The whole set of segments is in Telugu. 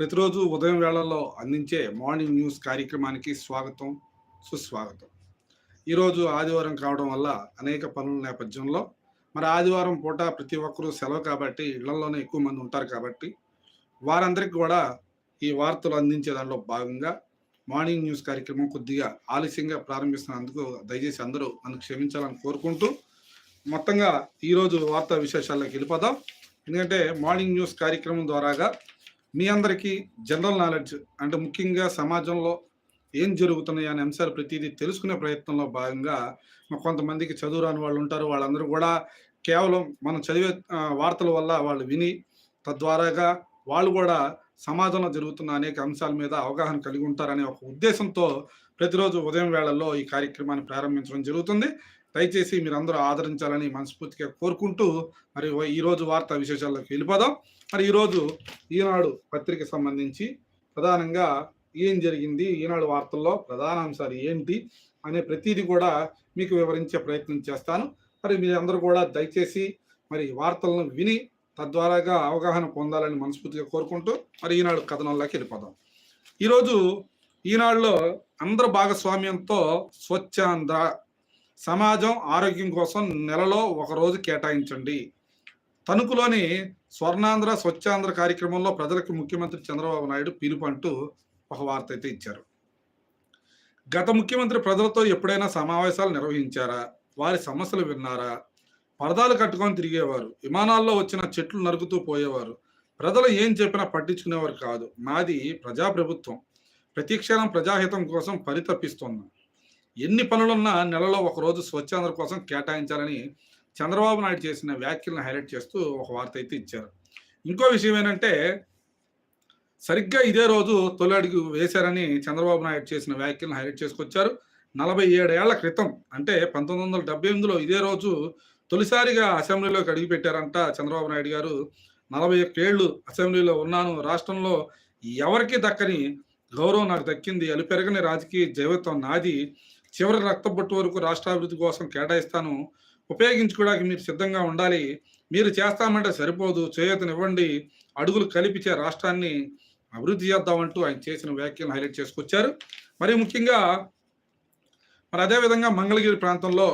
ప్రతిరోజు ఉదయం వేళల్లో అందించే మార్నింగ్ న్యూస్ కార్యక్రమానికి స్వాగతం సుస్వాగతం. ఈరోజు ఆదివారం కావడం వల్ల అనేక పనుల నేపథ్యంలో మరి ఆదివారం పూట ప్రతి ఒక్కరూ సెలవు కాబట్టి ఇళ్ళలోనే ఎక్కువ మంది ఉంటారు కాబట్టి వారందరికీ కూడా ఈ వార్తలు అందించే దానిలో భాగంగా మార్నింగ్ న్యూస్ కార్యక్రమం కొద్దిగా ఆలస్యంగా ప్రారంభిస్తున్నందుకు దయచేసి అందరూ నన్ను క్షమించాలని కోరుకుంటూ మొత్తంగా ఈరోజు వార్తా విశేషాల్లోకి వెళ్ళిపోదాం. ఎందుకంటే మార్నింగ్ న్యూస్ కార్యక్రమం ద్వారాగా మీ అందరికీ జనరల్ నాలెడ్జ్ అంటే ముఖ్యంగా సమాజంలో ఏం జరుగుతున్నాయి అనే అంశాలు ప్రతిదీ తెలుసుకునే ప్రయత్నంలో భాగంగా కొంతమందికి చదువు రాని వాళ్ళు ఉంటారు. వాళ్ళందరూ కూడా కేవలం మనం చదివే వార్తల వల్ల వాళ్ళు విని తద్వారాగా వాళ్ళు కూడా సమాజంలో జరుగుతున్న అనేక అంశాల మీద అవగాహన కలిగి ఉంటారనే ఒక ఉద్దేశంతో ప్రతిరోజు ఉదయం వేళల్లో ఈ కార్యక్రమాన్ని ప్రారంభించడం జరుగుతుంది. దయచేసి మీరు అందరూ ఆదరించాలని మనస్ఫూర్తిగా కోరుకుంటూ మరి ఈరోజు వార్తా విశేషాల్లోకి వెళ్ళిపోదాం. మరి ఈరోజు ఈనాడు పత్రిక సంబంధించి ప్రధానంగా ఏం జరిగింది ఈనాడు వార్తల్లో ప్రధాన అంశాలు ఏంటి అనే ప్రతిదీ కూడా మీకు వివరించే ప్రయత్నం చేస్తాను. మరి మీరందరూ కూడా దయచేసి మరి వార్తలను విని తద్వారాగా అవగాహన పొందాలని మనస్ఫూర్తిగా కోరుకుంటూ మరి ఈనాడు కథనంలోకి వెళ్ళిపోదాం. ఈరోజు ఈనాడులో అందరి భాగస్వామ్యంతో స్వచ్ఛాంధ్ర సమాజం ఆరోగ్యం కోసం నెలలో ఒక రోజు కేటాయించండి. తణుకులోని స్వర్ణాంధ్ర స్వచ్ఛాంధ్ర కార్యక్రమంలో ప్రజలకు ముఖ్యమంత్రి చంద్రబాబు నాయుడు పిలుపు అంటూ ఒక వార్త అయితే ఇచ్చారు. గత ముఖ్యమంత్రి ప్రజలతో ఎప్పుడైనా సమావేశాలు నిర్వహించారా? వారి సమస్యలు విన్నారా? పరదాలు కట్టుకొని తిరిగేవారు. విమానాల్లో వచ్చిన చెట్లు నరుకుతూ పోయేవారు. ప్రజలు ఏం చెప్పినా పట్టించుకునేవారు కాదు. మాది ప్రజాప్రభుత్వం. ప్రతి క్షణం ప్రజాహితం కోసం పరితపిస్తున్నాం ఎన్ని పనులున్నా నెలలో ఒక రోజు స్వచ్ఛాంధ్ర కోసం కేటాయించాలని చంద్రబాబు నాయుడు చేసిన వ్యాఖ్యలను హైలైట్ చేస్తూ ఒక వార్త అయితే ఇచ్చారు. ఇంకో విషయం ఏంటంటే సరిగ్గా ఇదే రోజు తొలి అడుగు వేశారని చంద్రబాబు నాయుడు చేసిన వ్యాఖ్యలను హైలైట్ చేసుకొచ్చారు. నలభై ఏడేళ్ళ క్రితం అంటే పంతొమ్మిది వందల డెబ్బై ఎనిమిదిలో ఇదే రోజు తొలిసారిగా అసెంబ్లీలోకి అడుగుపెట్టారంట చంద్రబాబు నాయుడు గారు. నలభై ఒక్కేళ్ళు అసెంబ్లీలో ఉన్నాను. రాష్ట్రంలో ఎవరికి దక్కని గౌరవం నాకు దక్కింది. అలుపెరగని రాజకీయ జీవితం నాది. చివరి రక్తబొట్టు వరకు రాష్ట్రాభివృద్ధి కోసం కేటాయిస్తాను. ఉపయోగించుకోవడానికి మీరు సిద్ధంగా ఉండాలి. మీరు చేస్తామంటే సరిపోదు. చేయతనివ్వండి. అడుగులు కల్పించే రాష్ట్రాన్ని అభివృద్ధి చేద్దామంటూ ఆయన చేసిన వ్యాఖ్యలను హైలైట్ చేసుకొచ్చారు. మరి ముఖ్యంగా మరి అదేవిధంగా మంగళగిరి ప్రాంతంలో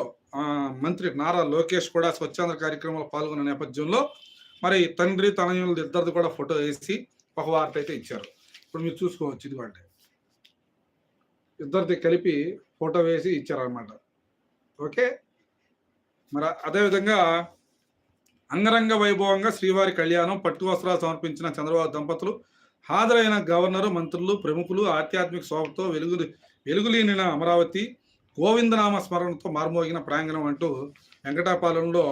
మంత్రి నారా లోకేష్ కూడా స్వచ్ఛంద కార్యక్రమంలో పాల్గొన్న నేపథ్యంలో మరి తండ్రి తనయులు ఇద్దరిది కూడా ఫోటో వేసి ఒక వార్త అయితే ఇచ్చారు. ఇప్పుడు మీరు చూసుకోవచ్చు ఇదిగోండి. ఇద్దరిది కలిపి ఫోటో వేసి ఇచ్చారనమాట ఓకే? మరి అదేవిధంగా అంగరంగ వైభవంగా శ్రీవారి కళ్యాణం పట్టు వస్త్రాలు సమర్పించిన చంద్రబాబు దంపతులు హాజరైన గవర్నరు మంత్రులు ప్రముఖులు ఆధ్యాత్మిక శోభతో వెలుగు వెలుగులీనిన అమరావతి గోవిందనామ స్మరణతో మార్మోగిన ప్రాంగణం అంటూ వెంకటాపాలెంలో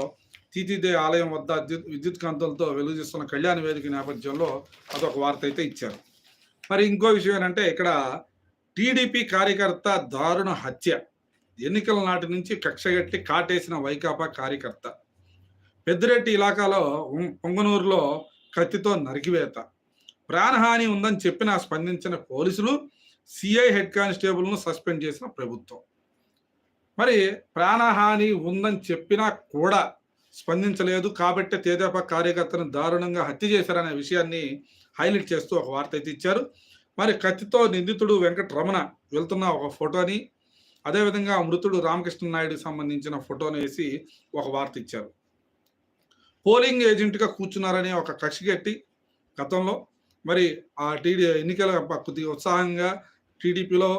తీతిదే ఆలయం వద్ద విద్యుత్ కాంతులతో వెలుగుచేస్తున్న కళ్యాణ వేదిక నేపథ్యంలో అదొక వార్త అయితే ఇచ్చారు. మరి ఇంకో విషయం ఏంటంటే ఇక్కడ టీడీపీ కార్యకర్త దారుణ హత్య. ఎన్నికల నాటి నుంచి కక్షగట్టి కాటేసిన వైకాపా కార్యకర్త. పెద్దిరెడ్డి ఇలాకాలో పొంగనూరులో కత్తితో నరికివేత. ప్రాణహాని ఉందని చెప్పిన స్పందించిన పోలీసులు సిఐ హెడ్ కానిస్టేబుల్ను సస్పెండ్ చేసిన ప్రభుత్వం. మరి ప్రాణహాని ఉందని చెప్పినా కూడా స్పందించలేదు కాబట్టి తేదేపా కార్యకర్తను దారుణంగా హత్య చేశారనే విషయాన్ని హైలైట్ చేస్తూ ఒక వార్త అయితే ఇచ్చారు. మరి కత్తితో నిందితుడు వెంకటరమణ వెళ్తున్న ఒక ఫోటోని అదేవిధంగా మృతుడు రామకృష్ణ నాయుడు సంబంధించిన ఫోటోని వేసి ఒక వార్త ఇచ్చారు. పోలింగ్ ఏజెంట్గా కూర్చున్నారనే ఒక కక్షిగట్టి గతంలో మరి ఆ టీడీ ఎన్నికల కొద్ది కొద్దిగా ఉత్సాహంగా టీడీపీలో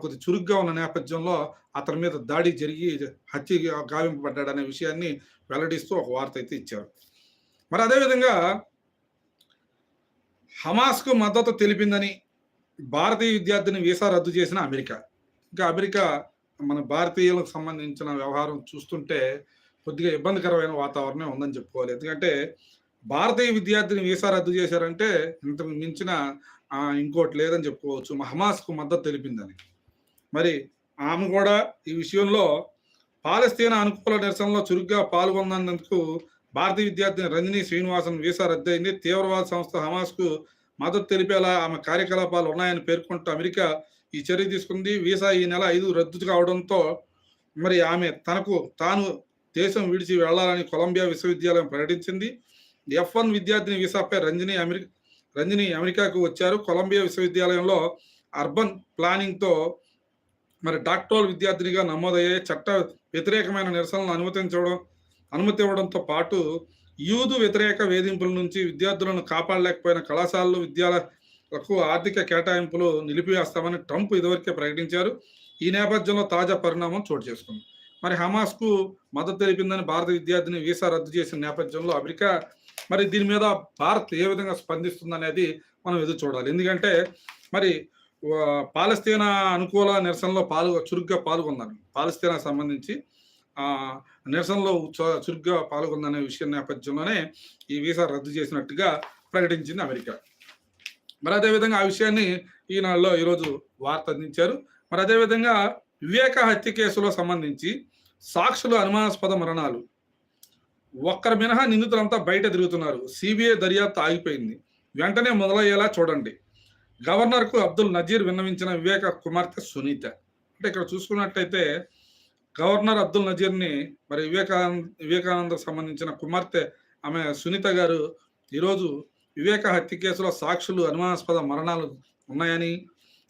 కొద్ది చురుగ్గా ఉన్న నేపథ్యంలో అతని మీద దాడి జరిగి హత్య గావింపబడ్డాడనే విషయాన్ని వెల్లడిస్తూ ఒక వార్త అయితే ఇచ్చారు. మరి అదేవిధంగా హమాస్కు మద్దతు తెలిపిందని భారతీయ విద్యార్థిని వీసా రద్దు చేసిన అమెరికా. ఇంకా అమెరికా మన భారతీయులకు సంబంధించిన వ్యవహారం చూస్తుంటే కొద్దిగా ఇబ్బందికరమైన వాతావరణం ఉందని చెప్పుకోవాలి. ఎందుకంటే భారతీయ విద్యార్థిని వీసా రద్దు చేశారంటే ఇంతకు మించిన ఇంకోటి లేదని చెప్పుకోవచ్చు. హమాస్కు మద్దతు తెలిపిందని. మరి ఆమె కూడా ఈ విషయంలో పాలస్తీనా అనుకూల నిరసనలో చురుగ్గా పాల్గొన్నందుకు భారతీయ విద్యార్థిని రంజని శ్రీనివాసన్ వీసా రద్దయింది. తీవ్రవాద సంస్థ హమాస్కు మద్దతు తెలిపేలా ఆమె కార్యకలాపాలు ఉన్నాయని పేర్కొంటూ అమెరికా ఈ చర్య తీసుకుంది. వీసా ఈ నెల ఐదు రద్దు కావడంతో మరి ఆమె తనకు తాను దేశం విడిచి వెళ్ళాలని కొలంబియా విశ్వవిద్యాలయం ప్రకటించింది. ఎఫ్ వన్ విద్యార్థిని వీసాపై రంజని అమెరికా రంజని అమెరికాకు వచ్చారు. కొలంబియా విశ్వవిద్యాలయంలో అర్బన్ ప్లానింగ్తో మరి డాక్టోల్ విద్యార్థినిగా నమోదయ్యే చట్ట వ్యతిరేకమైన నిరసనలను అనుమతించడం అనుమతి ఇవ్వడంతో పాటు యూదు వ్యతిరేక వేధింపుల నుంచి విద్యార్థులను కాపాడలేకపోయిన కళాశాలలు విద్యాలకు ఆర్థిక కేటాయింపులు నిలిపివేస్తామని ట్రంప్ ఇదివరకే ప్రకటించారు. ఈ నేపథ్యంలో తాజా పరిణామం చోటు చేసుకుంది. మరి హమాస్కు మద్దతు తెలిపిందని భారత విద్యార్థిని వీసా రద్దు చేసిన నేపథ్యంలో అమెరికా మరి దీని మీద భారత్ ఏ విధంగా స్పందిస్తుంది అనేది మనం ఎదురు చూడాలి. ఎందుకంటే మరి పాలస్తీనా అనుకూల నిరసనలో పాల్గొ చురుగ్గా పాల్గొన్నారు. పాలస్తీనా సంబంధించి నిరసనలో చు- చురుగ్గా పాల్గొందనే విషయం నేపథ్యంలోనే ఈ వీసా రద్దు చేసినట్టుగా ప్రకటించింది అమెరికా. మరి అదేవిధంగా ఆ విషయాన్ని ఈనాడులో ఈరోజు వార్త అందించారు. మరి అదేవిధంగా వివేక హత్య కేసులో సంబంధించి సాక్షులు అనుమానాస్పద మరణాలు. ఒక్కరి మినహా నిందితులంతా బయట తిరుగుతున్నారు. సిబిఐ దర్యాప్తు ఆగిపోయింది. వెంటనే మొదలయ్యేలా చూడండి. గవర్నర్కు అబ్దుల్ నజీర్ విన్నవించిన వివేక కుమార్తె సునీత. అంటే ఇక్కడ చూసుకున్నట్టయితే గవర్నర్ అబ్దుల్ నజీర్ని మరి వివేకానంద వివేకానందకు సంబంధించిన కుమార్తె ఆమె సునీత గారు ఈరోజు వివేక హత్య కేసులో సాక్షులు అనుమానాస్పద మరణాలు ఉన్నాయని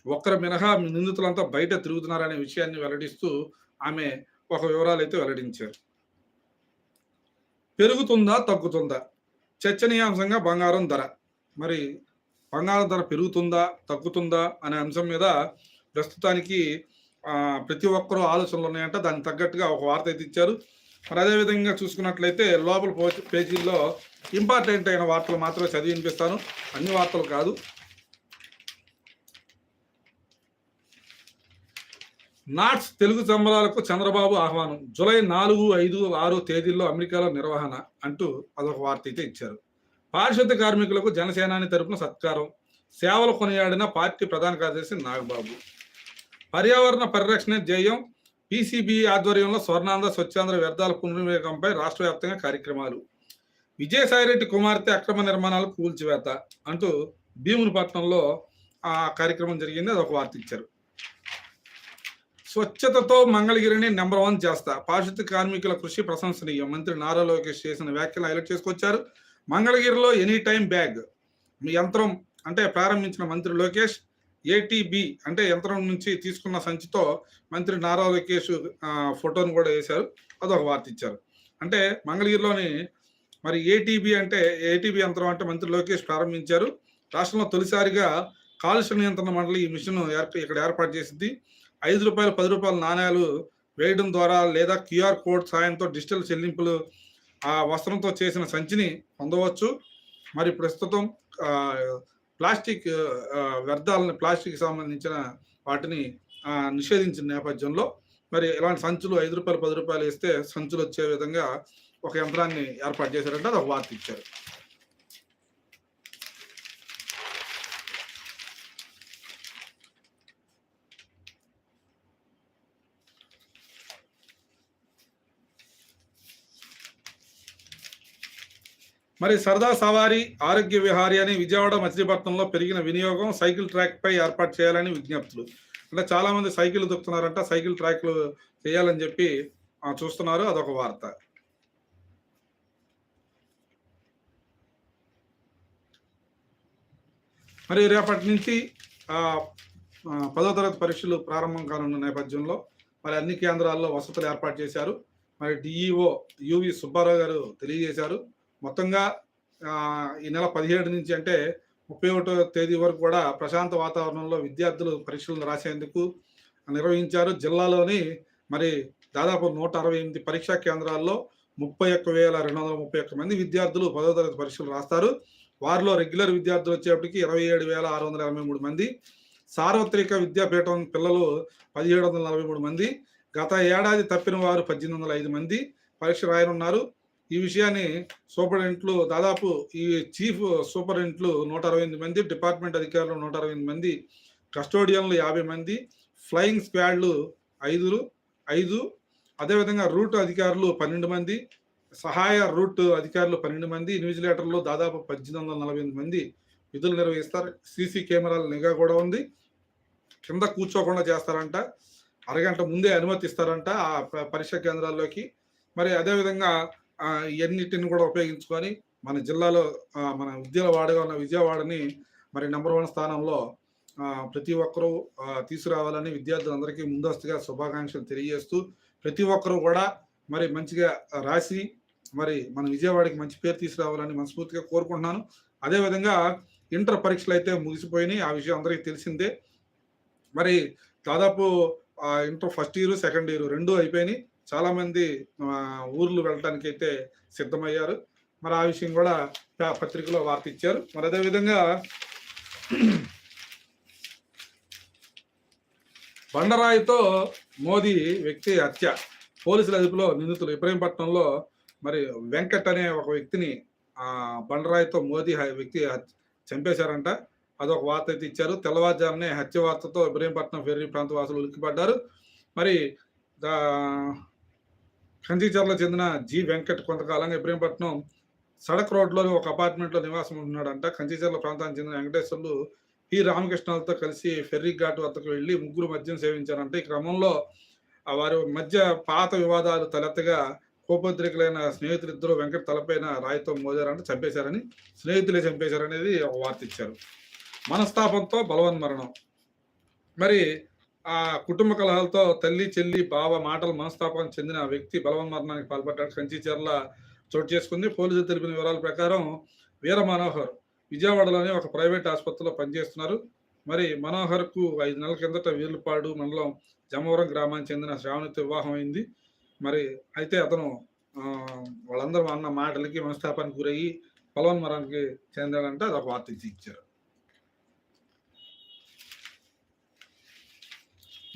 ఒక్కరు మినహా నిందితులంతా బయట తిరుగుతున్నారనే విషయాన్ని వెల్లడిస్తూ ఆమె ఒక వివరాలు అయితే వెల్లడించారు. పెరుగుతుందా తగ్గుతుందా? చర్చనీయాంశంగా బంగారం ధర. మరి బంగారం ధర పెరుగుతుందా తగ్గుతుందా అనే అంశం మీద ప్రస్తుతానికి ప్రతి ఒక్కరూ ఆలోచనలు ఉన్నాయంట. దానికి తగ్గట్టుగా ఒక వార్త అయితే ఇచ్చారు. మరి అదేవిధంగా చూసుకున్నట్లయితే లోపల పేజీల్లో ఇంపార్టెంట్ అయిన వార్తలు మాత్రమే చదివి వినిపిస్తాను. అన్ని వార్తలు కాదు. నాట్స్ తెలుగు సంబరాలకు చంద్రబాబు ఆహ్వానం. జూలై నాలుగు ఐదు ఆరు తేదీల్లో అమెరికాలో నిర్వహణ అంటూ అదొక వార్త అయితే ఇచ్చారు. పారిశుద్ధ కార్మికులకు జనసేనాని తరపున సత్కారం. సేవలు కొనియాడిన పార్టీ ప్రధాన కార్యదర్శి నాగబాబు. పర్యావరణ పరిరక్షణ ధ్యేయం పీసీబీ ఆధ్వర్యంలో స్వర్ణాంధ్ర స్వచ్ఛాంధ్ర వ్యర్థాల పునర్వినియోగంపై రాష్ట్ర వ్యాప్తంగా కార్యక్రమాలు. విజయసాయిరెడ్డి కుమార్తె అక్రమ నిర్మాణాలు కూల్చివేత అంటూ భీమునిపట్నంలో ఆ కార్యక్రమం జరిగింది. అదొక వార్త ఇచ్చారు. స్వచ్ఛతతో మంగళగిరిని నెంబర్ వన్ చేస్తా. పారిశుద్ధ కార్మికుల కృషి ప్రశంసనీయం. మంత్రి నారా లోకేష్ చేసిన వ్యాఖ్యలు హైలైట్ చేసుకొచ్చారు. మంగళగిరిలో ఎనీ టైం బ్యాగ్. మీ యంత్రం అంటే ప్రారంభించిన మంత్రి లోకేష్ ఏటీబి అంటే యంత్రం నుంచి తీసుకున్న సంచితో మంత్రి నారా లోకేష్ ఫోటోను కూడా వేశారు. అదొక వార్త ఇచ్చారు. అంటే మంగళగిరిలోని మరి ఏటీబీ అంటే ఏటీబీ యంత్రం అంటే మంత్రి లోకేష్ ప్రారంభించారు. రాష్ట్రంలో తొలిసారిగా కాలుష్య నియంత్రణ మండలి ఈ మిషన్ ఇక్కడ ఏర్పాటు చేసింది. ఐదు రూపాయలు పది రూపాయల నాణ్యాలు వేయడం ద్వారా లేదా క్యూఆర్ కోడ్ సాయంతో డిజిటల్ చెల్లింపులు ఆ వస్త్రంతో చేసిన సంచిని పొందవచ్చు. మరి ప్రస్తుతం ప్లాస్టిక్ వ్యర్థాలను ప్లాస్టిక్ సంబంధించిన వాటిని నిషేధించిన నేపథ్యంలో మరి ఇలాంటి సంచులు ఐదు రూపాయలు పది రూపాయలు ఇస్తే సంచులు వచ్చే విధంగా ఒక యంత్రాన్ని ఏర్పాటు చేశారంటే అది ఒక వార్త ఇచ్చారు. మరి సరదా సవారీ ఆరోగ్య విహారీ అని విజయవాడ మచిలీపట్నంలో పెరిగిన వినియోగం సైకిల్ ట్రాక్ పై ఏర్పాటు చేయాలని విజ్ఞప్తులు. అంటే చాలా మంది సైకిల్ దొక్కుతున్నారంట సైకిల్ ట్రాక్లు చేయాలని చెప్పి చూస్తున్నారు. అదొక వార్త. మరి రేపటి నుంచి పదో తరగతి పరీక్షలు ప్రారంభం కానున్న నేపథ్యంలో మరి అన్ని కేంద్రాల్లో వసతులు ఏర్పాటు చేశారు. మరి డిఈఓ యువి సుబ్బారావు గారు తెలియజేశారు. మొత్తంగా ఈ నెల పదిహేడు నుంచి అంటే ముప్పై ఒకటో తేదీ వరకు కూడా ప్రశాంత వాతావరణంలో విద్యార్థులు పరీక్షలు రాసేందుకు నిర్వహించారు. జిల్లాలోని మరి దాదాపు నూట అరవై ఎనిమిది పరీక్షా కేంద్రాల్లో ముప్పై ఒక్క వేల రెండు వందల ముప్పై ఒక్క మంది విద్యార్థులు పదో తరగతి పరీక్షలు రాస్తారు. వారిలో రెగ్యులర్ విద్యార్థులు వచ్చేప్పటికి ఇరవై ఏడు వేల ఆరు వందల ఎనభై మూడు మంది. సార్వత్రిక విద్యాపీఠం పిల్లలు పదిహేడు వందల నలభై మూడు మంది. గత ఏడాది తప్పిన వారు పద్దెనిమిది వందల ఐదు మంది పరీక్ష రాయనున్నారు. ఈ విషయాన్ని సూపరింట్లు దాదాపు ఈ చీఫ్ సూపరింట్లు నూట అరవై ఎనిమిది మంది డిపార్ట్మెంట్ అధికారులు నూట అరవై ఎనిమిది మంది కస్టోడియన్లు యాభై మంది ఫ్లయింగ్ స్క్వాడ్లు ఐదురు ఐదు అదేవిధంగా రూట్ అధికారులు పన్నెండు మంది సహాయ రూట్ అధికారులు పన్నెండు మంది ఇన్విజిలేటర్లు దాదాపు పద్దెనిమిది వందల నలభై ఎనిమిది మంది విధులు నిర్వహిస్తారు. సీసీ కెమెరాల నిఘా కూడా ఉంది. కింద కూర్చోకుండా చేస్తారంట. అరగంట ముందే అనుమతిస్తారంట ఆ పరీక్ష కేంద్రాల్లోకి. మరి అదేవిధంగా ఇవన్నిటిని కూడా ఉపయోగించుకొని మన జిల్లాలో మన విద్యావాడగా ఉన్న విజయవాడని మరి నెంబర్ వన్ స్థానంలో ప్రతి ఒక్కరూ తీసుకురావాలని విద్యార్థులందరికీ ముందస్తుగా శుభాకాంక్షలు తెలియజేస్తూ ప్రతి ఒక్కరూ కూడా మరి మంచిగా రాసి మరి మన విజయవాడకి మంచి పేరు తీసుకురావాలని మనస్ఫూర్తిగా కోరుకుంటున్నాను. అదేవిధంగా ఇంటర్ పరీక్షలు అయితే ముగిసిపోయినాయి. ఆ విషయం అందరికీ తెలిసిందే. మరి దాదాపు inter first year second year రెండు అయిపోయినాయి. చాలా మంది ఊర్లు వెళ్ళడానికి అయితే సిద్ధమయ్యారు. మరి ఆ విషయం కూడా పత్రికలో వార్త ఇచ్చారు మరి అదేవిధంగా బండరాయితో మోదీ వ్యక్తి హత్య. పోలీసుల అదుపులో నిందితులు ఇబ్రహీంపట్నంలో మరి వెంకట్ అనే ఒక వ్యక్తిని బండరాయితో మోదీ వ్యక్తి హత్య- చంపేశారంట. అదొక వార్త అయితే ఇచ్చారు. తెల్లవారుజామునే హత్య వార్తతో ఇబ్రహీంపట్నం ఫెర్రీ ప్రాంత వాసులు ఉలిక్కిపడ్డారు. మరి దా చెందిన జి వెంకట్ కొంతకాలంగా ఇబ్రహీంపట్నం సడక్ రోడ్లోని ఒక అపార్ట్మెంట్లో నివాసం ఉంటున్నాడంట. కంచిచర్ల ప్రాంతానికి చెందిన వెంకటేశ్వర్లు పి. రామకృష్ణలతో కలిసి ఫెర్రీ ఘాట్ వద్దకు వెళ్ళి ముగ్గురు మద్యం సేవించారంట. ఈ క్రమంలో వారి మధ్య పాత వివాదాలు తలెత్తగా కోపోద్రికులైన స్నేహితులిద్దరూ వెంకట తలపైన రాయితో మోదారంటే చంపేశారని స్నేహితులే చంపేశారనేది ఒక వార్త ఇచ్చారు. మనస్తాపంతో బలవన్మరణం. మరి ఆ కుటుంబ కలహాలతో తల్లి చెల్లి బావ మాటల మనస్తాపం చెందిన వ్యక్తి బలవన్ మరణానికి పాల్పడ్డాడు. కంచిచర్ల చోటు చేసుకుంది. పోలీసులు తెలిపిన వివరాల ప్రకారం వీర మనోహర్ విజయవాడలోని ఒక ప్రైవేట్ ఆసుపత్రిలో పనిచేస్తున్నారు. మరి మనోహర్కు ఐదు నెలల కిందట వీర్లపాడు మండలం జమవరం గ్రామానికి చెందిన శ్రావణితో వివాహం అయింది. మరి అయితే అతను వాళ్ళందరూ అన్న మాటలకి మనస్తాపానికి గురయ్యి బలవన్ మరణానికి చెందాడంటే అది ఒక వార్త ఇచ్చి ఇచ్చారు.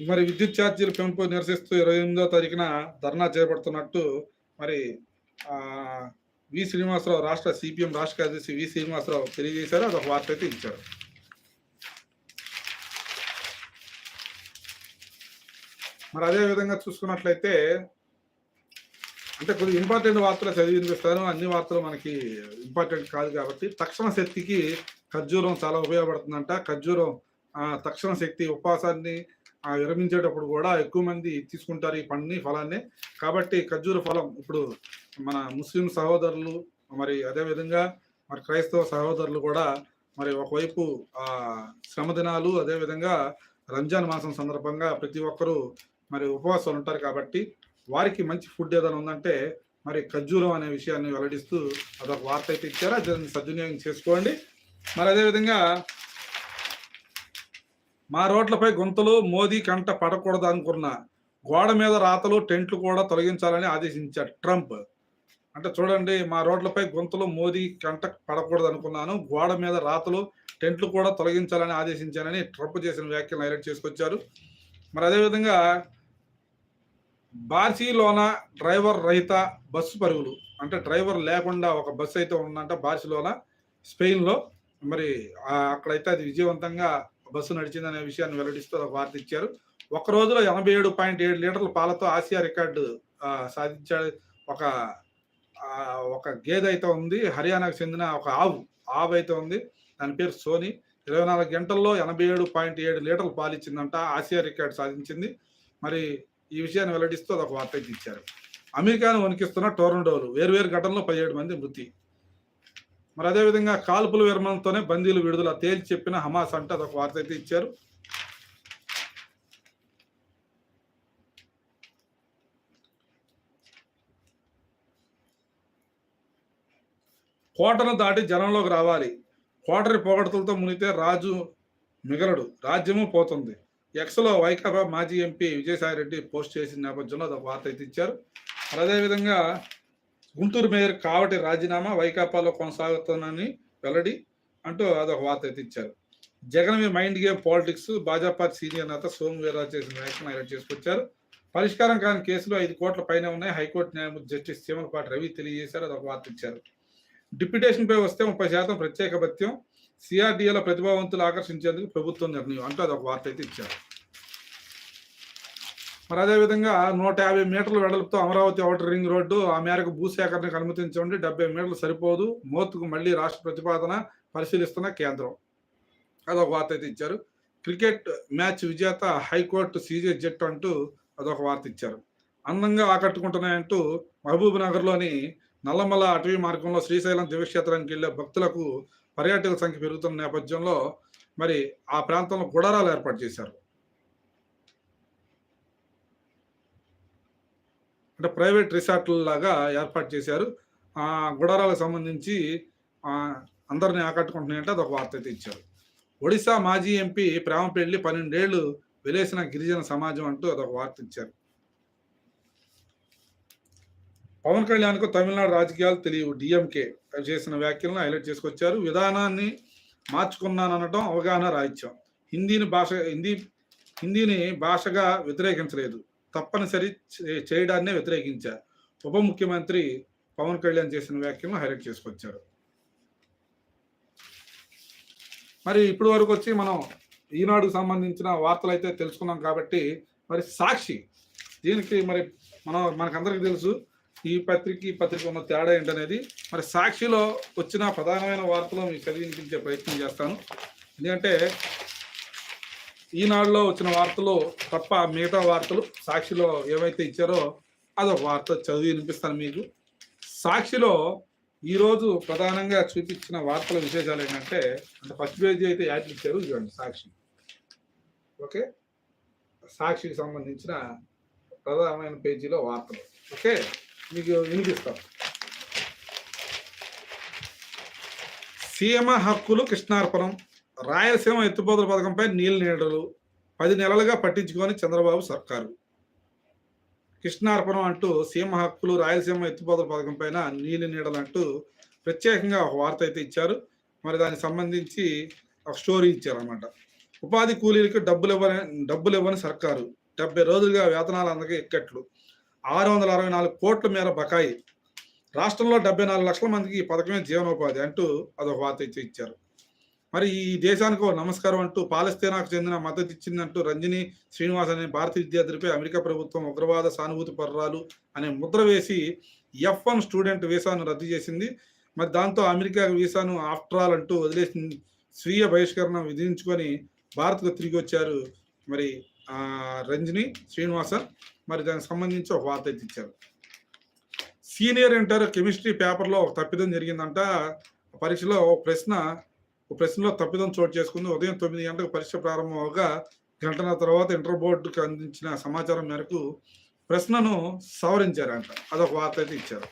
మరి విద్యుత్ ఛార్జీల పెంపు నిరసిస్తూ ఇరవై ఎనిమిదో తారీఖున ధర్నా చేపడుతున్నట్టు మరి వి శ్రీనివాసరావు రాష్ట్ర సిపిఎం రాష్ట్ర కార్యదర్శి వి శ్రీనివాసరావు తెలియజేశారు. అదొక వార్త అయితే ఇచ్చారు. మరి అదే విధంగా చూసుకున్నట్లయితే అంటే కొద్దిగా ఇంపార్టెంట్ వార్తలు చదివి వినిపిస్తారు. అన్ని వార్తలు మనకి ఇంపార్టెంట్ కాదు కాబట్టి. తక్షణ శక్తికి ఖర్జూరం చాలా ఉపయోగపడుతుందంట. ఖర్జూరం తక్షణ శక్తి ఉపవాసాన్ని విరమించేటప్పుడు కూడా ఎక్కువ మంది తీసుకుంటారు ఈ పండుని ఫలాన్ని. కాబట్టి ఖర్జూర ఫలం ఇప్పుడు మన ముస్లిం సహోదరులు మరి అదేవిధంగా మరి క్రైస్తవ సహోదరులు కూడా మరి ఒకవైపు ఆ శ్రమ దినాలు రంజాన్ మాసం సందర్భంగా ప్రతి ఒక్కరూ మరి ఉపవాసాలు ఉంటారు కాబట్టి వారికి మంచి ఫుడ్ ఏదైనా ఉందంటే మరి ఖర్జూరం అనే విషయాన్ని వెల్లడిస్తూ అదొక వార్త అయితే ఇచ్చారా. దాన్ని సద్వినియోగం చేసుకోండి. మరి అదేవిధంగా మా రోడ్లపై గుంతలు మోదీ కంట పడకూడదు అనుకున్న గోడ మీద రాతలు టెంట్లు కూడా తొలగించాలని ఆదేశించారు ట్రంప్. అంటే చూడండి మా రోడ్లపై గుంతలు మోదీ కంట పడకూడదు అనుకున్నాను గోడ మీద రాతలు టెంట్లు కూడా తొలగించాలని ఆదేశించానని ట్రంప్ చేసిన వ్యాఖ్యలు హైలైట్ చేసుకొచ్చారు. మరి అదేవిధంగా బార్సిలోనా డ్రైవర్ రహిత బస్సు పరుగులు అంటే డ్రైవర్ లేకుండా ఒక బస్సు అయితే ఉందంట బార్సిలోనా స్పెయిన్లో. మరి అక్కడైతే అది విజయవంతంగా బస్సు నడిచిందనే విషయాన్ని వెల్లడిస్తూ ఒక వార్త ఇచ్చారు. ఒక రోజులో ఎనభై ఏడు పాయింట్ ఏడు లీటర్ల పాలతో ఆసియా రికార్డు సాధించాడు. ఒక ఒక గేదె అయితే ఉంది హర్యానాకు చెందిన ఒక ఆవు ఆవు అయితే ఉంది. దాని పేరు సోని. ఇరవై నాలుగు గంటల్లో ఎనభై ఏడు పాయింట్ ఏడు లీటర్లు పాలు ఇచ్చిందంట ఆసియా రికార్డు సాధించింది. మరి ఈ విషయాన్ని వెల్లడిస్తూ అదొక వార్త ఇచ్చారు. అమెరికాను వణికిస్తున్న టోర్నడోలు వేరు ఘటనలో పదిహేడు మంది మృతి. మరి అదేవిధంగా కాల్పుల విరమణతోనే బందీలు విడుదల తేల్చి చెప్పిన హమాస్ అంటే అదొక వార్త అయితే ఇచ్చారు. కోటను దాటి జనంలోకి రావాలి. కోటరి పొగడతలతో మునిగితే రాజు మిగలడు రాజ్యము పోతుంది. ఎక్స్లో వైకాపా మాజీ ఎంపీ విజయసాయిరెడ్డి పోస్ట్ చేసిన నేపథ్యంలో అదొక వార్త అయితే ఇచ్చారు. మరి అదేవిధంగా గుంటూరు మేయర్ కావటి రాజీనామా వైకాపాలో కొనసాగుతుందని వెల్లడి అంటూ అదొక వార్త అయితే ఇచ్చారు. జగన్ మీ mind game politics Bhajapa senior నేత సోము వీర్రాజు చేసిన వ్యాఖ్యను హైలైట్ చేసుకొచ్చారు. పరిష్కారం కాని కేసులు ఐదు కోట్ల పైన ఉన్నాయి. హైకోర్టు న్యాయమూర్తి జస్టిస్ చీమలపాటి రవి తెలియజేశారు. అదొక వార్త ఇచ్చారు. డిప్యుటేషన్పై వస్తే ముప్పై శాతం ప్రత్యేక భత్యం సిఆర్డీఏలో ప్రతిభావంతులు ఆకర్షించేందుకు ప్రభుత్వం నిర్ణయం అంటూ అదొక వార్త అయితే ఇచ్చారు. మరి అదేవిధంగా నూట యాభై మీటర్ల వెడల్పుతో అమరావతి ఔటర్ రింగ్ రోడ్డు ఆ మేరకు భూసేకరణకు అనుమతించండి డెబ్బై మీటర్లు సరిపోదు. మోత్కు మళ్ళీ రాష్ట్ర ప్రతిపాదన పరిశీలిస్తున్న కేంద్రం. అదొక వార్త అయితే ఇచ్చారు. క్రికెట్ మ్యాచ్ విజేత హైకోర్టు సీజే జట్ అంటూ అదొక వార్త ఇచ్చారు. అందంగా ఆకట్టుకుంటున్నాయంటూ మహబూబ్ నగర్లోని నల్లమల అటవీ మార్గంలో శ్రీశైలం దివ్యక్షేత్రానికి వెళ్ళే భక్తులకు పర్యాటకుల సంఖ్య పెరుగుతున్న నేపథ్యంలో మరి ఆ ప్రాంతంలో గుడారాలు ఏర్పాటు చేశారు. అంటే ప్రైవేట్ రిసార్ట్ల లాగా ఏర్పాటు చేశారు. ఆ గుడారాలకు సంబంధించి అందరిని ఆకట్టుకుంటున్నాయంటే అదొక వార్త అయితే ఇచ్చారు. ఒడిశా మాజీ ఎంపీ ప్రేమపెళ్ళి పన్నెండేళ్ళు వెలేసిన గిరిజన సమాజం అంటూ అదొక వార్త ఇచ్చారు. పవన్ కళ్యాణ్కు తమిళనాడు రాజకీయాలు తెలియవు. డిఎంకే చేసిన వ్యాఖ్యలను హైలైట్ చేసుకొచ్చారు. విధానాన్ని మార్చుకున్నాననటం అవగాహన రాహిత్యం హిందీని భాష హిందీ హిందీని భాషగా వ్యతిరేకించలేదు. తప్పనిసరి చే- చేయడాన్నే వ్యతిరేకించారు. ఉప ముఖ్యమంత్రి పవన్ కళ్యాణ్ చేసిన వ్యాఖ్యలను హైలైట్ చేసుకొచ్చారు. మరి ఇప్పటి వరకు వచ్చి మనం ఈనాడుకు సంబంధించిన వార్తలు అయితే తెలుసుకున్నాం కాబట్టి మరి సాక్షి దీనికి మరి మనం మనకందరికీ తెలుసు ఈ పత్రిక ఈ పత్రిక ఉన్న తేడా ఏంటనేది. మరి సాక్షిలో వచ్చిన ప్రధానమైన వార్తలు మీకు చదివించే ప్రయత్నం చేస్తాను. ఎందుకంటే ఈనాడులో వచ్చిన వార్తలు తప్ప మిగతా వార్తలు సాక్షిలో ఏవైతే ఇచ్చారో అదొక వార్త చదివి వినిపిస్తాను మీకు. సాక్షిలో ఈరోజు ప్రధానంగా చూపించిన వార్తల విశేషాలు ఏంటంటే అంటే ఫస్ట్ పేజీ అయితే యాడ్ ఇచ్చారు చూడండి సాక్షి. ఓకే? సాక్షికి సంబంధించిన ప్రధానమైన పేజీలో వార్తలు. ఓకే? మీకు వినిపిస్తాం. సీఎం హక్కులు కృష్ణార్పణం. రాయలసీమ ఎత్తుపోతల పథకంపై నీళ్ళు నీడలు పది నెలలుగా పట్టించుకొని చంద్రబాబు సర్కారు. కృష్ణార్పణం అంటూ సీమ హక్కులు రాయలసీమ ఎత్తుపోతల పథకం పైన నీళ్ళు నీడలు అంటూ ప్రత్యేకంగా ఒక వార్త అయితే ఇచ్చారు. మరి దానికి సంబంధించి ఒక స్టోరీ ఇచ్చారనమాట ఉపాధి కూలీలకు డబ్బులు ఇవ్వని డబ్బులు ఇవ్వని సర్కారు. డెబ్బై రోజులుగా వేతనాలు అందక ఎక్కట్లు. ఆరు వందల అరవై నాలుగు కోట్ల మేర బకాయి. రాష్ట్రంలో డెబ్బై నాలుగు లక్షల మందికి ఈ పథకమే జీవనోపాధి అంటూ అదొక వార్త ఇచ్చి ఇచ్చారు. మరి ఈ దేశానికి నమస్కారం అంటూ పాలస్తీనాకు చెందిన మద్దతు ఇచ్చిందంటూ రంజని శ్రీనివాస్ అనే భారతీయ విద్యార్థులపై అమెరికా ప్రభుత్వం ఉగ్రవాద సానుభూతి పర్రాలు అనే ముద్ర వేసి ఎఫ్ వన్ స్టూడెంట్ వీసాను రద్దు చేసింది. మరి దాంతో అమెరికా వీసాను ఆఫ్టర్ ఆల్ అంటూ వదిలేసి స్వీయ బహిష్కరణ విధించుకొని భారత్కు తిరిగి వచ్చారు మరి రంజని శ్రీనివాసన్ మరి దానికి సంబంధించి ఒక వార్త అయితే ఇచ్చారు. సీనియర్ ఇంటర్ కెమిస్ట్రీ పేపర్లో ఒక తప్పిదం జరిగిందంట. పరీక్షలో ఒక ప్రశ్న ఒక ప్రశ్నలో తప్పిదం చోటు చేసుకుంది. ఉదయం తొమ్మిది గంటలకు పరీక్ష ప్రారంభం అవగా గంటల తర్వాత ఇంటర్ బోర్డుకు అందించిన సమాచారం మేరకు ప్రశ్నను సవరించారంట. అదొక వార్త అయితే ఇచ్చారు.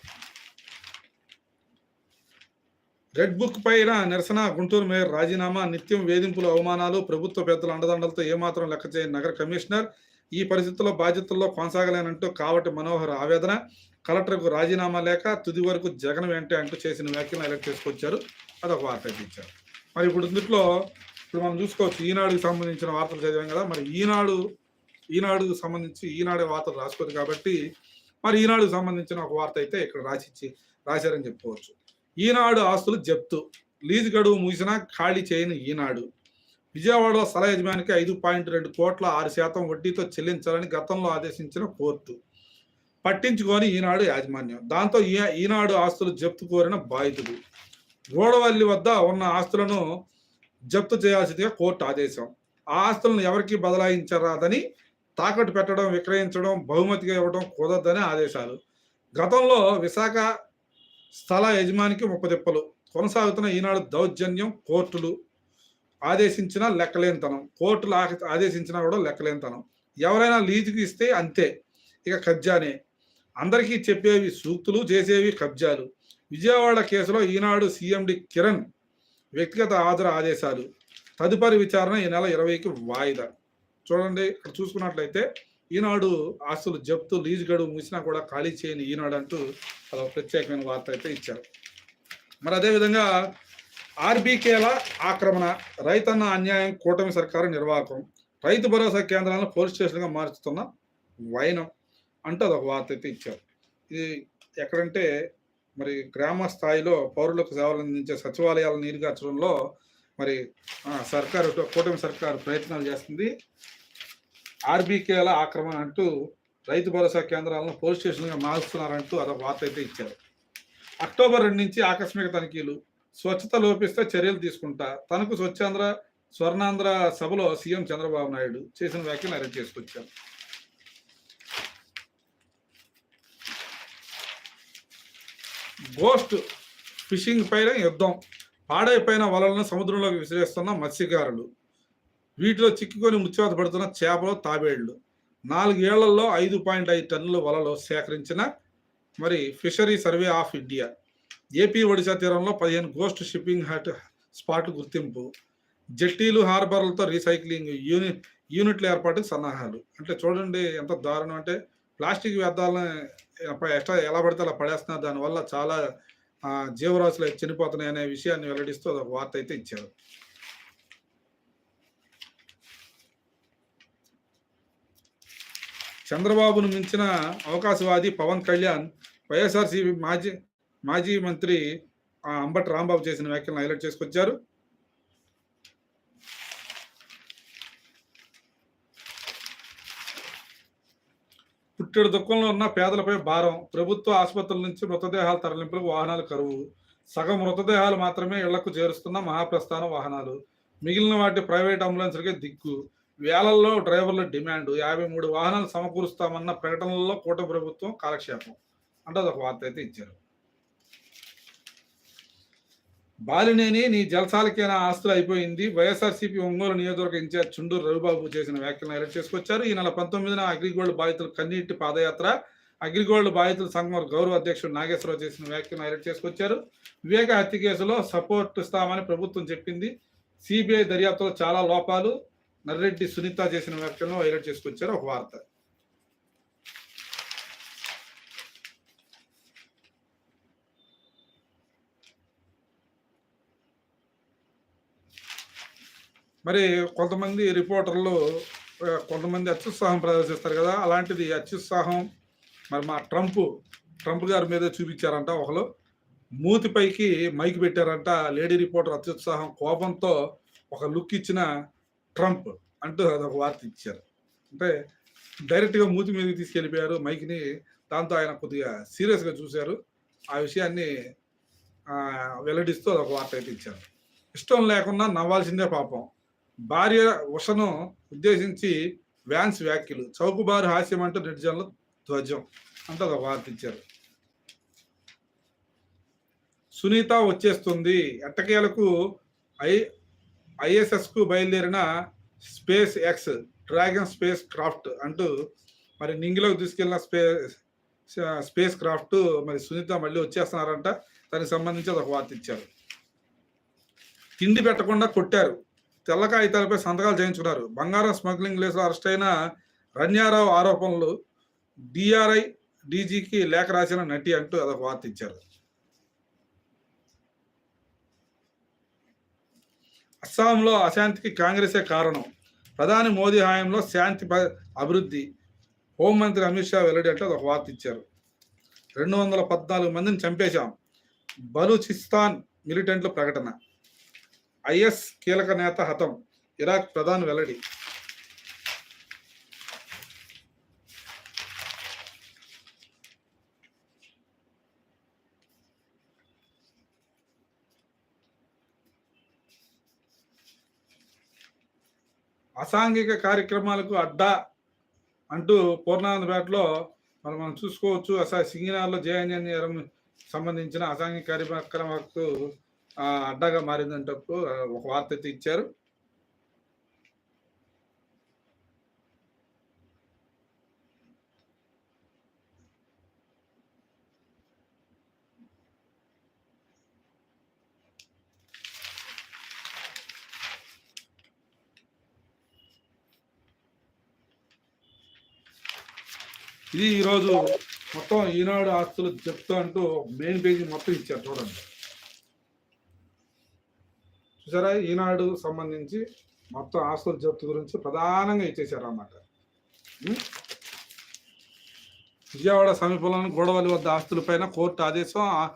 రెడ్ బుక్ పైన నిరసన గుంటూరు మేయర్ రాజీనామా నిత్యం వేధింపులు అవమానాలు ప్రభుత్వ పెద్దల అండదండలతో ఏమాత్రం లెక్క చేయని నగర కమిషనర్ ఈ పరిస్థితుల్లో బాధ్యతల్లో కొనసాగలేనంటూ కావటి మనోహర్ ఆవేదన. కలెక్టర్కు రాజీనామా లేక తుది వరకు జగన్ వెంటే అంటూ చేసిన వ్యాఖ్యలు హైలైట్ చేసుకొచ్చారు. అదొక వార్త అయితే ఇచ్చారు. మరి ఇప్పుడు ఇందుట్లో ఇప్పుడు మనం చూసుకోవచ్చు ఈనాడుకి సంబంధించిన వార్తలు చదివాం కదా మరి ఈనాడు ఈనాడుకు సంబంధించి ఈనాడే వార్తలు రాసుకోదు కాబట్టి మరి ఈనాడుకు సంబంధించిన ఒక వార్త అయితే ఇక్కడ రాసిచ్చి రాశారని చెప్పుకోవచ్చు. ఈనాడు ఆస్తులు జప్తు. లీజు గడువు ముగిసినా ఖాళీ చేయని ఈనాడు. విజయవాడలో సలహా యజమానికి ఐదు పాయింట్ రెండు కోట్ల ఆరు శాతం వడ్డీతో చెల్లించాలని గతంలో ఆదేశించిన కోర్టు. పట్టించుకొని ఈనాడు యాజమాన్యం. దాంతో ఈ ఈనాడు ఆస్తులు జప్తు కోరిన బాధితుడు. గోడవల్లి వద్ద ఉన్న ఆస్తులను జప్తు చేయాల్సిందిగా కోర్టు ఆదేశం. ఆ ఆస్తులను ఎవరికి బదలాయించరాదని తాకట్టు పెట్టడం విక్రయించడం బహుమతిగా ఇవ్వడం కుదరదని ఆదేశాలు. గతంలో విశాఖ స్థల యజమానికి ముప్పదిప్పలు కొనసాగుతున్న ఈనాడు దౌర్జన్యం కోర్టులు ఆదేశించిన లెక్కలేనితనం. కోర్టులు ఆదేశించినా కూడా లెక్కలేనితనం. ఎవరైనా లీజుకి ఇస్తే అంతే. ఇక కబ్జానే. అందరికీ చెప్పేవి సూక్తులు చేసేవి కబ్జాలు. విజయవాడ కేసులో ఈనాడు సీఎండి కిరణ్ వ్యక్తిగత హాజరు ఆదేశాలు. తదుపరి విచారణ ఈ నెల ఇరవైకి వాయిదా. చూడండి ఇక్కడ చూసుకున్నట్లయితే ఈనాడు ఆస్తులు జప్తు లీజు గడువు ముగిసినా కూడా ఖాళీ చేయని ఈనాడు అంటూ అలా ప్రత్యేకమైన వార్త అయితే ఇచ్చారు. మరి అదేవిధంగా ఆర్బీకేల ఆక్రమణ రైతన్న అన్యాయం కూటమి సర్కారు నిర్వాహకం రైతు భరోసా కేంద్రాలను పోలీస్ స్టేషన్గా మార్చుతున్న వైనం అంటూ అదొక వార్త అయితే ఇచ్చారు. ఇది ఎక్కడంటే మరి గ్రామ స్థాయిలో పౌరులకు సేవలు అందించే సచివాలయాలను నీరుగార్చడంలో మరి సర్కారు కూటమి సర్కారు ప్రయత్నాలు చేస్తుంది. ఆర్బీకేల ఆక్రమణ అంటూ రైతు భరోసా కేంద్రాలను పోలీస్ స్టేషన్గా మారుస్తున్నారంటూ అదొక వార్త అయితే ఇచ్చారు. అక్టోబర్ రెండు నుంచి ఆకస్మిక తనిఖీలు స్వచ్ఛత లోపిస్తే చర్యలు తీసుకుంటా తనకు స్వచ్ఛాంధ్ర స్వర్ణాంధ్ర సభలో సీఎం చంద్రబాబు నాయుడు చేసిన వ్యాఖ్యలు అరెస్ట్ చేసుకొచ్చారు. గోస్ట్ ఫిషింగ్ పైన యుద్ధం. పాడైపోయిన వలలను సముద్రంలోకి విసిరేస్తున్న మత్స్యకారులు. వీటిలో చిక్కుకొని మృత్యువాత పడుతున్న చేపలు తాబేళ్ళు. నాలుగేళ్ళలో ఐదు పాయింట్ ఐదు టన్నుల వలలు సేకరించిన మరి fishery survey of India AP Odisha తీరంలో పదిహేను గోస్ట్ షిప్పింగ్ హట్ స్పాట్ గుర్తింపు. జట్టీలు హార్బర్లతో రీసైక్లింగ్ యూని యూనిట్ల ఏర్పాటుకు సన్నాహాలు. అంటే చూడండి ఎంత దారుణం అంటే ప్లాస్టిక్ వ్యర్థాలను ఎట్లా ఎలా పడితే అలా పడేస్తున్నారు దానివల్ల చాలా జీవరాశులు చనిపోతున్నాయి అనే విషయాన్ని వెల్లడిస్తూ ఒక వార్త అయితే ఇచ్చారు. చంద్రబాబును మించిన అవకాశవాది పవన్ కళ్యాణ్ వైఎస్ఆర్సీపీ మాజీ మాజీ మంత్రి ఆ, అంబటి రాంబాబు చేసిన వ్యాఖ్యలను హైలైట్ చేసుకొచ్చారు. పుట్టెడు దుఃఖంలో ఉన్న పేదలపై భారం ప్రభుత్వ ఆసుపత్రుల నుంచి మృతదేహాల తరలింపులకు వాహనాలు కరువు సగం మృతదేహాలు మాత్రమే ఇళ్ళకు చేరుస్తున్న మహాప్రస్థాన వాహనాలు మిగిలిన వాటి ప్రైవేట్ అంబులెన్స్లకే దిక్కు. వేలల్లో డ్రైవర్ల డిమాండ్ యాభై మూడు వాహనాలు సమకూరుస్తామన్న ప్రకటనల్లో కూటమి ప్రభుత్వం కాలక్షేపం. అంటే అదొక వార్త అయితే ఇచ్చారు. బాలినేని నీ జలసాలకైనా ఆస్తులు అయిపోయింది? వైఎస్ఆర్సీపీ ఒంగోలు నియోజకవర్గ ఇన్ఛార్జ్ చుండూరు రవిబాబు చేసిన వ్యాఖ్యలను హైలైట్ చేసుకొచ్చారు. ఈ నెల పంతొమ్మిదిన అగ్రిగోల్డ్ బాధితులు కన్నీటి పాదయాత్ర అగ్రిగోల్డ్ బాధితుల సంఘం గౌరవ అధ్యక్షుడు నాగేశ్వరరావు చేసిన వ్యాఖ్యలను హైలైట్ చేసుకొచ్చారు. వివేక హత్య కేసులో సపోర్ట్ ఇస్తామని ప్రభుత్వం చెప్పింది. సిబిఐ దర్యాప్తులో చాలా లోపాలు. నర్రెడ్డి సునీత చేసిన వ్యాఖ్యలను హైలైట్ చేసుకొచ్చారు. ఒక వార్త. మరి కొంతమంది రిపోర్టర్లు కొంతమంది అత్యుత్సాహం ప్రదర్శిస్తారు కదా అలాంటిది అత్యుత్సాహం. మరి మా ట్రంప్ ట్రంప్ గారి మీద చూపించారంట ఒకరు మూతిపైకి మైక్ పెట్టారంట లేడీ రిపోర్టర్ అత్యుత్సాహం కోపంతో ఒక లుక్ ఇచ్చిన ట్రంప్ అంటూ అదొక వార్త ఇచ్చారు. అంటే డైరెక్ట్గా మూతి మీదకి తీసుకెళ్ళిపోయారు మైక్ని దాంతో ఆయన కొద్దిగా సీరియస్గా చూశారు. ఆ విషయాన్ని వెల్లడిస్తూ అదొక వార్త అయితే ఇచ్చారు. ఇష్టం లేకుండా నవ్వాల్సిందే పాపం. భార్య ఉషను ఉద్దేశించి వ్యాన్స్ వ్యాఖ్యలు. చౌకబారు హాస్యం అంటూ నెటిజన్ల ధ్వజం అంటే ఒక వార్త ఇచ్చారు. సునీత వచ్చేస్తుంది. ఎట్టకేలకు ఐ ఐఎస్ఎస్కు బయలుదేరిన SpaceX Dragon spacecraft అంటూ మరి నింగిలోకి తీసుకెళ్ళిన స్పేస్ స్పేస్ క్రాఫ్ట్ మరి సునీత మళ్ళీ వచ్చేస్తున్నారంట. దానికి సంబంధించి ఒక వార్త ఇచ్చారు. తిండి పెట్టకుండా కొట్టారు. తెల్ల కాగితాలపై సంతకాలు చేయించుకున్నారు. బంగారం స్మగ్లింగ్ కేసులో అరెస్ట్ అయిన రన్యారావు ఆరోపణలు డిఆర్ఐ డీజీకి లేఖ రాసిన నటి అంటూ అదొక వార్త ఇచ్చారు. అస్సాంలో అశాంతికి కాంగ్రెసే కారణం. ప్రధాని మోదీ హయాంలో శాంతి ప- అభివృద్ధి. హోంమంత్రి అమిత్ షా వెల్లడి అంటే ఒక వార్త ఇచ్చారు. రెండు వందల పద్నాలుగు మందిని చంపేశాం. బలూచిస్తాన్ మిలిటెంట్ల ప్రకటన. ఐఎస్ కీలక నేత హతం ఇరాక్ ప్రధాని వెల్లడి. అసాంఘిక కార్యక్రమాలకు అడ్డా అంటూ పూర్ణానందపేటలో మనం మనం చూసుకోవచ్చు. అసలు సింగినార్లో జేఎన్ఎన్ సంబంధించిన అసాంఘిక కార్యక్రమాలకు అడ్డాగా మారిందంటూ ఒక వార్త అయితే ఇచ్చారు. ఇది ఈరోజు మొత్తం ఈనాడు ఆస్తులు చెప్తా అంటూ మెయిన్ పేజీ మొత్తం ఇచ్చారు చూడండి. చూసారా? ఈనాడు సంబంధించి మొత్తం ఆస్తుల జప్తు గురించి ప్రధానంగా ఇచ్చేసారు అన్నమాట విజయవాడ సమీపంలోని గోడవల్లి వద్ద ఆస్తులపైన కోర్టు ఆదేశం ఆ-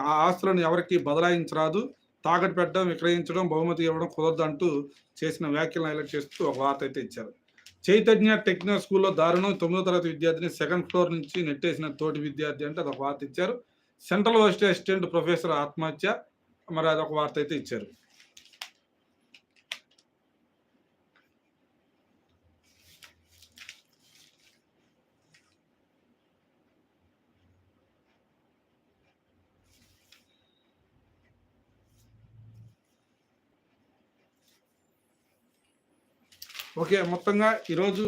ఆస్తులను ఎవరికి బదలాయించరాదు తాకట్టు పెట్టడం విక్రయించడం బహుమతి ఇవ్వడం కుదరదంటూ చేసిన వ్యాఖ్యలను హైలైట్ చేస్తూ ఒక వార్త అయితే ఇచ్చారు. చైతన్య టెక్నికల్ స్కూల్లో దారుణం తొమ్మిదో తరగతి విద్యార్థిని సెకండ్ ఫ్లోర్ నుంచి నెట్టేసిన తోటి విద్యార్థి అంటే అదొక వార్త ఇచ్చారు. సెంట్రల్ యూనివర్సిటీ అసిస్టెంట్ ప్రొఫెసర్ ఆత్మహత్య మరి అదొక వార్త అయితే ఇచ్చారు. ఓకే మొత్తంగా ఈరోజు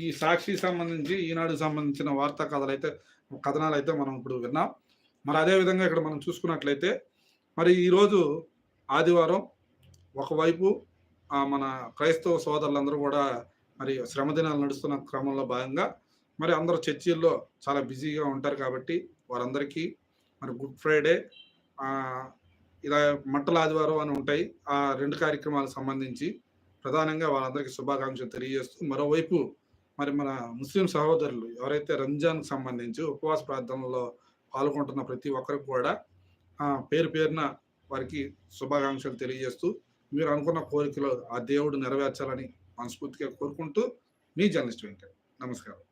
ఈ సాక్షి సంబంధించి ఈనాడు సంబంధించిన వార్తా కథలు అయితే కథనాలు అయితే మనం ఇప్పుడు విన్నాం. మరి అదే విధంగా ఇక్కడ మనం చూసుకున్నట్లయితే మరి ఈరోజు ఆదివారం ఒకవైపు మన క్రైస్తవ సోదరులందరూ కూడా మరి శ్రమదినాలు నడుస్తున్న క్రమంలో భాగంగా మరి అందరూ చర్చిల్లో చాలా బిజీగా ఉంటారు కాబట్టి వారందరికీ మరి గుడ్ ఫ్రైడే ఇలా మంటల ఆదివారం అని ఉంటాయి. ఆ రెండు కార్యక్రమాలకు సంబంధించి ప్రధానంగా వాళ్ళందరికీ శుభాకాంక్షలు తెలియజేస్తూ మరోవైపు మరి మన ముస్లిం సహోదరులు ఎవరైతే రంజాన్ సంబంధించి ఉపవాస ప్రార్థనలో పాల్గొంటున్న ప్రతి ఒక్కరికి కూడా ఆ, పేరు పేరున వారికి శుభాకాంక్షలు తెలియజేస్తూ మీరు అనుకున్న కోరికలు ఆ దేవుడు నెరవేర్చాలని మనస్ఫూర్తిగా కోరుకుంటూ మీ జర్నలిస్ట్ వెంకట్. నమస్కారం.